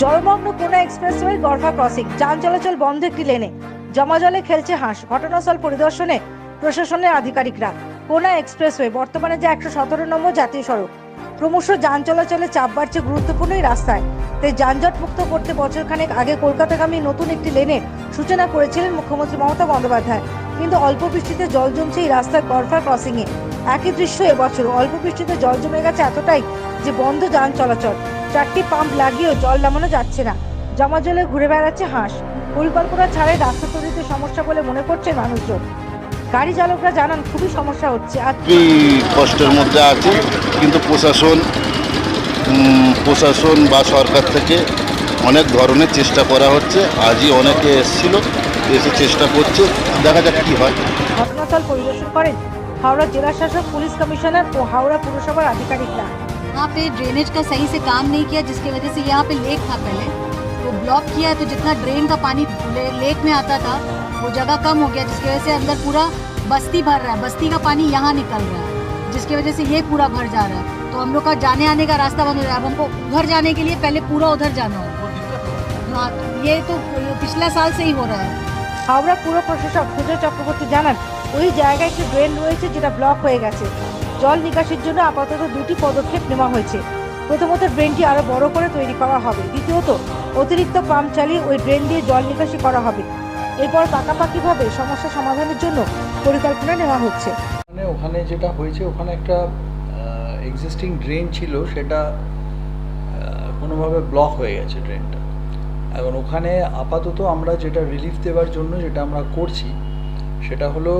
জলমগ্ন কোনা expressway Garfa crossing. যান চলাচল বন্ধ একটি লেনে। জমা জলে খেলছে হাঁস। ঘটনাস্থল পরিদর্শনে প্রশাসনের আধিকারিকরা। কোনা এক্সপ্রেসওয়ে, বর্তমানে যে একশো সতেরো নম্বর জাতীয় সড়ক। ক্রমশ যান চলাচলে চাপ বাড়ছে গুরুত্বপূর্ণ এই রাস্তায়। তাই যানজট মুক্ত করতে বছরখানেক আগে কলকাতাগামী নতুন একটি লেনের সূচনা করেছিলেন মুখ্যমন্ত্রী মমতা বন্দ্যোপাধ্যায়। কিন্তু অল্প বৃষ্টিতে জল জমছে এই রাস্তার গড়ফা ক্রসিংয়ে। একই দৃশ্য এবছর অল্প বৃষ্টিতে জল জমে গেছে এতটাই যে বন্ধ যান চলাচল। চারটি পাম্প লাগিয়েও জল নামানো যাচ্ছে না। জমা জলে ঘুরে বেড়াচ্ছে হাঁস। পরিকল্পনা ছাড়াই রাস্তা তৈরিতে সমস্যা বলে মনে করছে মানুষজন। গাড়ি চালকরা জানান খুবই সমস্যা হচ্ছে। আর কষ্টের মধ্যে আছে কিন্তু প্রশাসন প্রশাসন বা সরকার থেকে অনেক ধরনের চেষ্টা করা হচ্ছে। আজই অনেকে এসেছিল এসে চেষ্টা করছে দেখা যাক কী হয়। ঘটনাস্থল পরিদর্শন করেন হাওড়া জেলা শাসক পুলিশ কমিশনার ও হাওড়া পুরসভার আধিকারিকরা। यहाँ पे ड्रेनेज का सही से काम नहीं किया जिसकी वजह से यहाँ पे लेक था पहले तो ब्लॉक किया है तो जितना ड्रेन का पानी ले, लेक में आता था वो जगह कम हो गया जिसकी वजह से अंदर पूरा बस्ती भर रहा है बस्ती का पानी यहाँ निकल रहा है जिसकी वजह से ये पूरा भर जा रहा है तो हम लोग का जाने आने का रास्ता बंद हो रहा है अब हमको उधर जाने के लिए पहले पूरा उधर जाना होगा हाँ ये तो पिछला साल से ही हो रहा है হাওড়া পুর প্রশাসক সুজয় চক্রবর্তী জানান ওই জায়গায় একটি ড্রেন রয়েছে যেটা ব্লক হয়ে গেছে জল নিকাশির জন্য আপাতত দুটি পদক্ষেপ নেওয়া হয়েছে। প্রথমত, ড্রেনটি আরও বড় করে তৈরি করা হবে। দ্বিতীয়ত, অতিরিক্ত পাম্প চালিয়ে ওই ড্রেন দিয়ে জল নিকাশি করা হবে। এরপর পাকাপাকিভাবে সমস্যা সমাধানের জন্য পরিকল্পনা নেওয়া হচ্ছে। মানে ওখানে যেটা হয়েছে, ওখানে একটা এক্সিস্টিং ড্রেন ছিল, সেটা কোনোভাবে ব্লক হয়ে গেছে ড্রেনটা এখন ওখানে আপাতত আমরা যেটা রিলিফ দেওয়ার জন্য যেটা আমরা করছি, সেটা হলো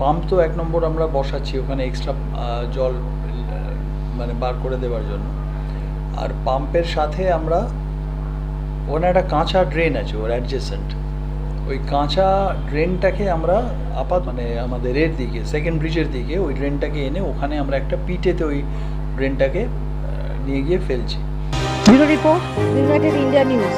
পাম্প তো এক নম্বর আমরা বসাচ্ছি ওখানে এক্সট্রা জল মানে বার করে দেওয়ার জন্য। আর পাম্পের সাথে আমরা, ওখানে একটা কাঁচা ড্রেন আছে, ওর অ্যাডজেসেন্ট ওই কাঁচা ড্রেনটাকে আমরা আপাত মানে আমাদের এর দিকে সেকেন্ড ব্রিজের দিকে, ওই ড্রেনটাকে এনে ওখানে আমরা একটা পিটেতে ওই ড্রেনটাকে নিয়ে গিয়ে ফেলছি। Report India news